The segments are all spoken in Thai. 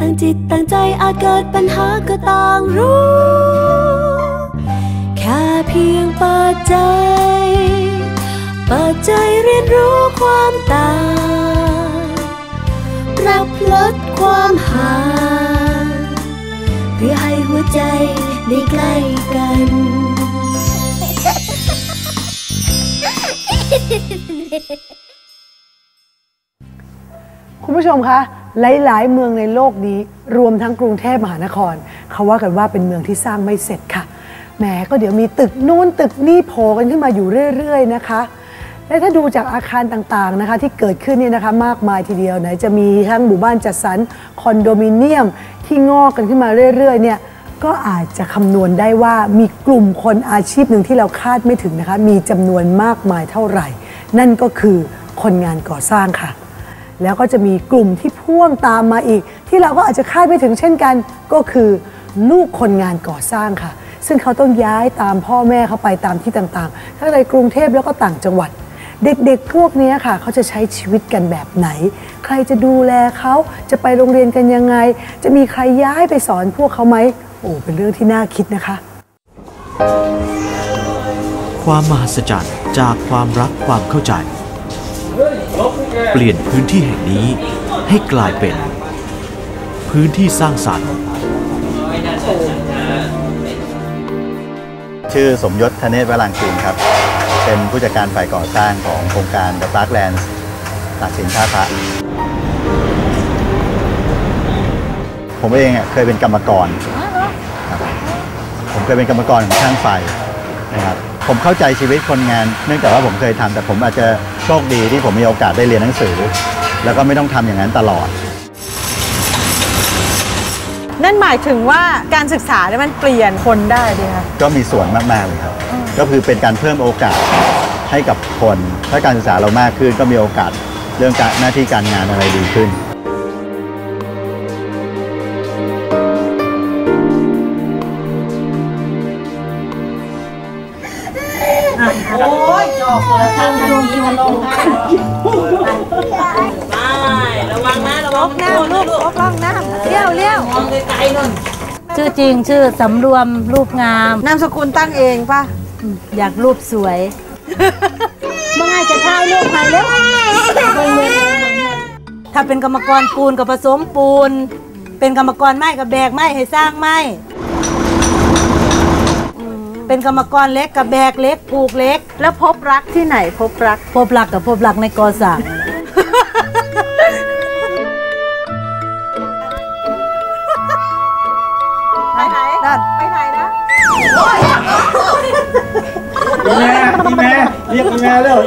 ตั้งจิตตั้งใจอาจเกิดปัญหาก็ต่างรู้ แค่เพียงเปิดใจ เปิดใจเรียนรู้ความต่างรับลดความห่างเพื่อให้หัวใจได้ใกล้กัน คุณผู้ชมคะ หลาย ๆ เมืองในโลกนี้ รวมทั้งกรุงเทพมหานคร เขาว่ากันว่าเป็นเมืองที่สร้างไม่เสร็จค่ะแหมก็เดี๋ยวมีตึกนู้นตึกนี่โผล่กันขึ้นมาอยู่เรื่อย ๆ นะคะ และถ้าดูจากอาคารต่าง ๆ นะคะ ที่เกิดขึ้นเนี่ยนะคะมากมายทีเดียวไหนจะมีทั้งหมู่บ้านจัดสรรคอนโดมิเนียมที่งอกกันขึ้นมาเรื่อย ๆ เนี่ยก็อาจจะคำนวณได้ว่ามีกลุ่มคนอาชีพหนึ่งที่เราคาดไม่ถึงนะคะ มีจำนวนมากมายเท่าไหร่ นั่นก็คือคนงานก่อสร้างค่ะ แล้วก็จะมีกลุ่มที่พ่วงตามมาอีก ที่เราก็อาจจะคาดไม่ถึงเช่นกัน ก็คือลูกคนงานก่อสร้างค่ะ ซึ่งเขาต้องย้ายตามพ่อแม่เขาไปตามที่ต่างๆ ทั้งในกรุงเทพแล้วก็ต่างจังหวัด เด็กๆพวกนี้ค่ะ เขาจะใช้ชีวิตกันแบบไหน ใครจะดูแลเขาจะไปโรงเรียนกันยังไง จะมีใครย้ายไปสอนพวกเขาไหมโอ้เป็นเรื่องที่น่าคิดนะคะ ความมหัศจรรย์จากความรักความเข้าใจ เปลี่ยนพื้นที่แห่งนี้ให้กลายเป็น พื้นที่สร้างสรรค์ ชื่อสมยศธเนศวรังกูลครับ เป็นผู้จัดการฝ่ายก่อสร้างของโครงการ The Parklands ตากสินท่าพระผมเองเคยเป็นกรรมกรผมเคยเป็นกรรมกรของช่างไฟนะครับผมเข้าใจชีวิตคนงาน เนื่องจากว่าผมเคยทำแต่ผมอาจจะ โชคดีที่ผมมีโอกาสได้เรียนหนังสือ แล้วก็ไม่ต้องทำอย่างนั้นตลอด นั่นหมายถึงว่าการศึกษาเนี่ยมันเปลี่ยนคนได้ดีคะก็มีส่วนมากๆเลยครับ ก็คือเป็นการเพิ่มโอกาสให้กับคน ถ้าการศึกษาเรามากขึ้นก็มีโอกาสเรื่องการหน้าที่การงานอะไรดีขึ้น โอ้ยจอกเลยทางนี้มันลงไประวังนะระวังน้ำลูกระลองน้ำเลี้ยวเลี้ยวมองไกลๆนั่นชื่อจริงชื่อสำรวมรูปงาม นามสกุลตั้งเองป่ะ อยากรูปสวยเมื่อไงจะถ่ายรูปใครแล้วถ้าเป็นกรรมกรปูนกับผสมปูน เป็นกรรมกรไม้กับแบกไม้ให้สร้างไม้ เป็นกรรมกรเล็กกับแบกเล็กปลูกเล็ก แล้วพบรักที่ไหนพบรัก พบหลักกับพบหลักในกอสั่งไปไหนนั่นไปไหนนะแม่พี่แม่เรียกพี่แม่เร็ว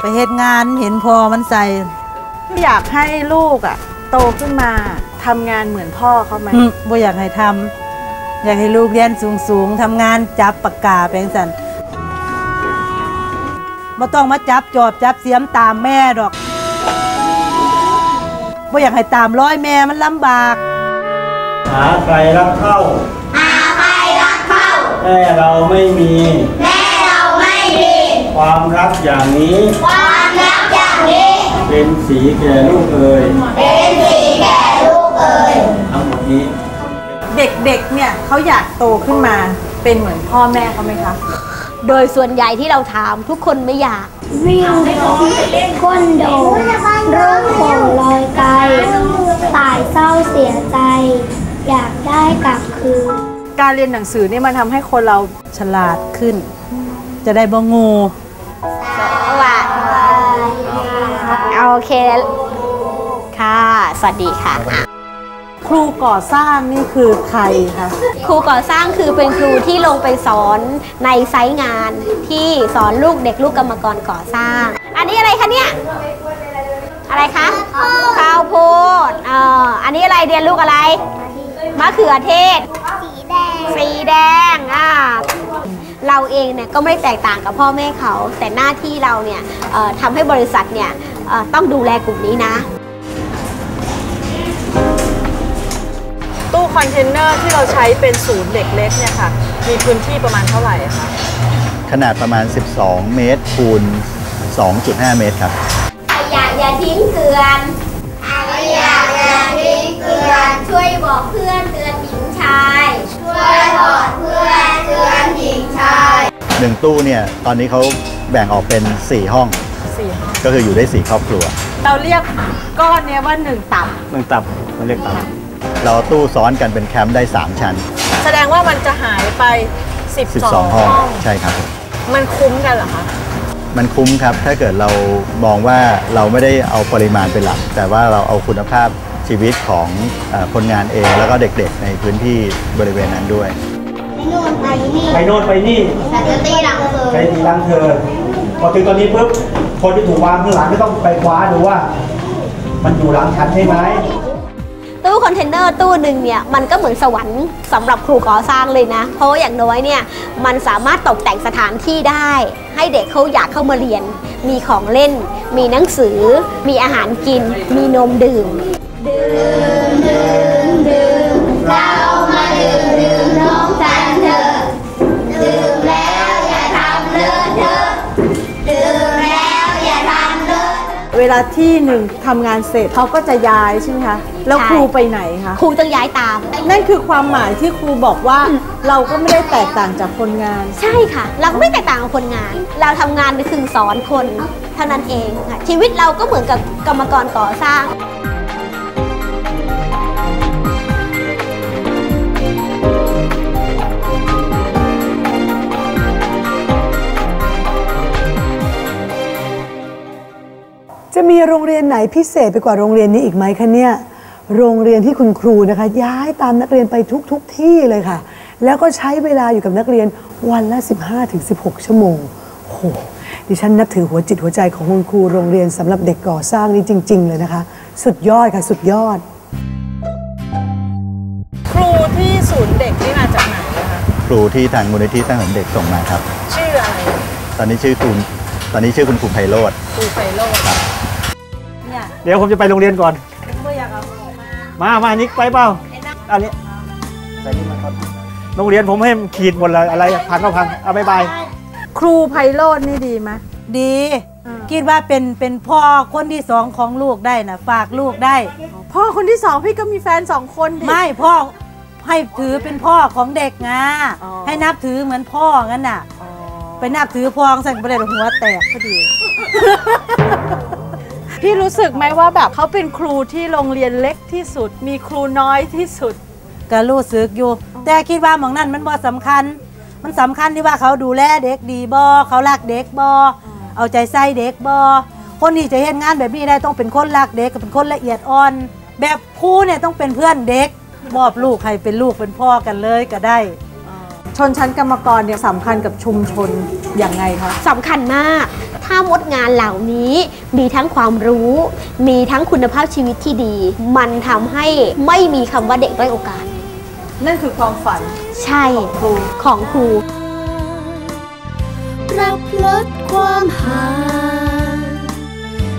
ไปเหตุงานเห็นพอมันใส่ อยากให้ลูกอะ โตขึ้นมาทำงานเหมือนพ่อเขาไหมอืมบ่อยากให้ทำ อยากให้ลูกเรียนสูงสูงๆทำงานจับปากกาแปลงสันบ่ต้องมาจับจอบจับเสียมตามแม่ดอกบ่อยากให้ตามร้อยแม่มันลำบาก หาใครรักเข้า หาใครรักเข้าแม่เราไม่มีแม่เราไม่มีความรักอย่างนี้ ความรักอย่างนี้ เป็นสีแก่ลูกเอ่ยเป็นสีแก่ลูกเอ่ยทั้งหมดนี้ เด็กๆ เนี่ยเขาอยากโตขึ้นมาเป็นเหมือนพ่อแม่เขาไหมคะ โดยส่วนใหญ่ที่เราถามทุกคนไม่อยาก วิ่งก้นโดดร่มโผล่ลอยไกลตายเศร้าเสียใจ อยากได้กลับคืน การเรียนหนังสือนี่มันทำให้คนเราฉลาดขึ้น จะได้บ่งูว่าโอเคค่ะ สวัสดีค่ะ ครูก่อสร้างนี่คือใครคะครูก่อสร้างคือเป็นครูที่ลงไปสอนในไซต์งานที่สอนลูกเด็กลูกกรรมกรก่อสร้าง อันนี้อะไรคะเนี่ยอะไรคะข้าวโพดเอ่ออันนี้อะไรเรียนลูกอะไรมะเขือเทศ สีแดงสีแดงอ่าเราเองเนี่ยก็ไม่ได้แตกต่างกับพ่อแม่เขา แต่หน้าที่เราเนี่ยเอ่อทำให้บริษัทเนี่ยเอ่อต้องดูแลกลุ่มนี้นะ ตู้คอนเทนเนอร์ที่เราใช้เป็นศูนย์เด็กเล็กเนี่ยค่ะ มีพื้นที่ประมาณเท่าไหร่คะขนาดประมาณ 12 เมตรคูณ 2.5 เมตรครับขยะอย่าทิ้งเกลือนขยะอย่าทิ้งเกลือนช่วยบอกเพื่อนเตือนหญิงชาย ช่วยบอกเพื่อนเตือนหญิงชายหนึ่งตู้เนี่ยตอนนี้เขาแบ่งออกเป็น 4 ห้อง สี่ห้องก็คืออยู่ได้สี่ครอบครัว เราเรียกก้อนนี้ว่าหนึ่งตับ หนึ่งตับเราเรียกตับ เราเอาตู้ซ้อนกันเป็นแคมป์ได้ 3 ชั้น แสดงว่ามันจะหายไป 12 12 ห้องใช่ครับ มันคุ้มกันเหรอคะมันคุ้มครับ ถ้าเกิดเรามองว่าเราไม่ได้เอาปริมาณเป็นหลัก แต่ว่าเราเอาคุณภาพชีวิตของเออคนงานเอง แล้วก็เด็กๆ ในพื้นที่บริเวณนั้นด้วยนู่นไปนี่ไปโน่นไปนี่แต่จะตีหลังเธอใช้ทีล้างเธอ พอถึงตอนนี้ปุ๊บคนที่ถูกวางข้างหลังก็ต้องไปคว้าดูว่า มันอยู่หลังชั้นใช่ไหม ตู้คอนเทนเนอร์ตู้หนึ่งเนี่ยมันก็เหมือนสวรรค์สำหรับครูก่อสร้างเลยนะ เพราะว่าอย่างน้อยเนี่ยมันสามารถตกแต่งสถานที่ได้ ให้เด็กเขาอยากเข้ามาเรียน มีของเล่น มีหนังสือ มีอาหารกิน มีนมดื่ม ดื่มาดื่ ลาที่หนึ่งทำงานเสร็จเขาก็จะย้ายใช่ไหมคะ แล้วใช่ครูไปไหนคะ ครูต้องย้ายตาม นั่นคือความหมายที่ครูบอกว่าเราก็ไม่ได้แตกต่างจากคนงาน ใช่ค่ะ เราก็ไม่แตกต่างกับคนงาน เราทำงานคือสอนคนเท่านั้นเองค่ะชีวิตเราก็เหมือนกับกรรมกรก่อสร้าง มีโรงเรียนไหนพิเศษไปกว่าโรงเรียนนี้อีกไหมคะเนี่ย โรงเรียนที่คุณครูนะคะ ย้ายตามนักเรียนไปทุกทุกๆที่เลยค่ะ แล้วก็ใช้เวลาอยู่กับนักเรียนวันละ 15-16 ชั่วโมงโหดิฉันนับถือหัวจิตหัวใจของคุณครูโรงเรียนสำหรับเด็กก่อสร้างนี้จริง ๆ เลยนะคะ สุดยอดค่ะสุดยอด ครูที่ศูนย์เด็กนี่มาจากไหนนะคะ ครูที่ทางมูลนิธิสร้างสรรค์เด็กส่งมาครับ ชื่ออะไร ตอนนี้ชื่อคุณตอนนี้ชื่อคุณครูไพโรธครูไฟโรจน์เนี่ยเดี๋ยวผมจะไปโรงเรียนก่อน ไม่อยากเอาออกมามา มานิกไปเปล่า อันนี้ใส่นี่มาครับ โรงเรียนผมให้ขีดหมดเลยอะไรพังก็พัง เอาบายบาย ครูไพโรจน์นี่ดีไหมดีอ่าคิดว่าเป็นเป็นพ่อคนที่สองของลูกได้นะฝากลูกได้ พ่อคนที่สองพี่ก็มีแฟนสองคนดิไม่พ่อให้ถือเป็นพ่อของเด็กไงอ๋อให้นับถือเหมือนพ่องั้นน่ะ ไปนับถือพ่อของสั่นประเดี๋ยวหัวแตกพอดี พี่รู้สึกไหมว่าแบบเขาเป็นครูที่โรงเรียนเล็กที่สุด มีครูน้อยที่สุด ก็รู้สึกอยู่ แต่คิดว่าหมองนั้นมันบ่สำคัญ มันสำคัญที่ว่าเขาดูแลเด็กดีบ่เขารักเด็กบ่เอาใจใส่เด็กบ่คนที่จะเห็นงานแบบนี้ได้ต้องเป็นคนรักเด็กกับเป็นคนละเอียดอ่อน แบบครูเนี่ยต้องเป็นเพื่อนเด็กมอบลูกให้เป็นลูกเป็นพ่อกันเลยก็ได้ ชนชั้นกรรมกรเนี่ยสำคัญกับชุมชนอย่างไงคะ สำคัญมาก ถ้ามดงานเหล่านี้มีทั้งความรู้ มีทั้งคุณภาพชีวิตที่ดี มันทำให้ไม่มีคำว่าเด็กด้อยโอกาส นั่นคือความฝันใช่ของครูปรับลดความห่าง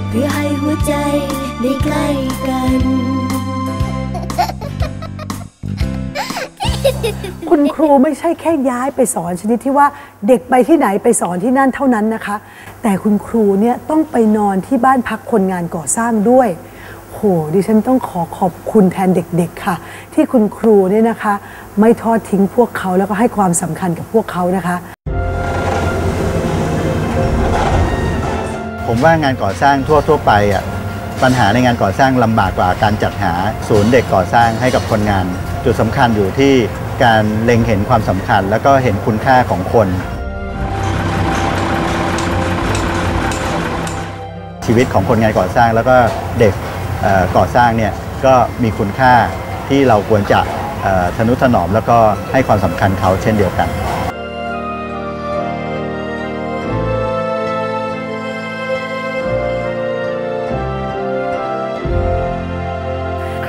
เพื่อให้หัวใจได้ใกล้กัน คุณครูไม่ใช่แค่ย้ายไปสอนชนิดที่ว่าเด็กไปที่ไหนไปสอนที่นั่นเท่านั้นนะคะ แต่คุณครูเนี่ยต้องไปนอนที่บ้านพักคนงานก่อสร้างด้วยโหดิฉันต้องขอขอบคุณแทนเด็กๆค่ะ ที่คุณครูเนี่ยนะคะ ไม่ทอดทิ้งพวกเขาแล้วก็ให้ความสำคัญกับพวกเขานะคะ ผมว่างานก่อสร้างทั่วทั่วไปอะปัญหาในงานก่อสร้างลำบากกว่าการจัดหาศูนย์เด็กก่อสร้างให้กับคนงาน จุดสำคัญอยู่ที่ การเล็งเห็นความสำคัญ แล้วก็เห็นคุณค่าของคน ชีวิตของคนงานก่อสร้างแล้วก็เด็กก่อสร้างเนี่ยก็มีคุณค่าที่เราควรจะทนุถนอมแล้วก็ให้ความสำคัญเขาเช่นเดียวกัน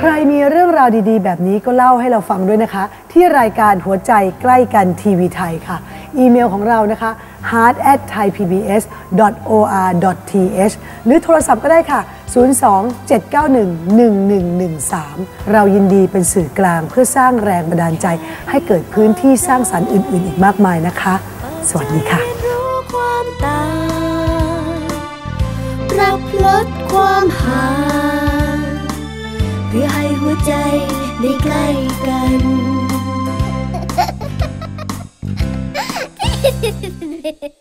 ใครมีเรื่องราวดีๆ แบบนี้ก็เล่าให้เราฟังด้วยนะคะ ที่รายการหัวใจใกล้กันทีวีไทยค่ะ อีเมลของเรานะคะ hard at thaipbs.or.th หรือโทรศัพท์ก็ได้ค่ะ 02-791-1113 เรายินดีเป็นสื่อกลางเพื่อสร้างแรงบันดาลใจ ให้เกิดพื้นที่สร้างสรรค์อื่น ๆ อีกมากมายนะคะ สวัสดีค่ะความตาปรับลดความหา เพื่อให้หัวใจได้ใกล้กัน Hehehehe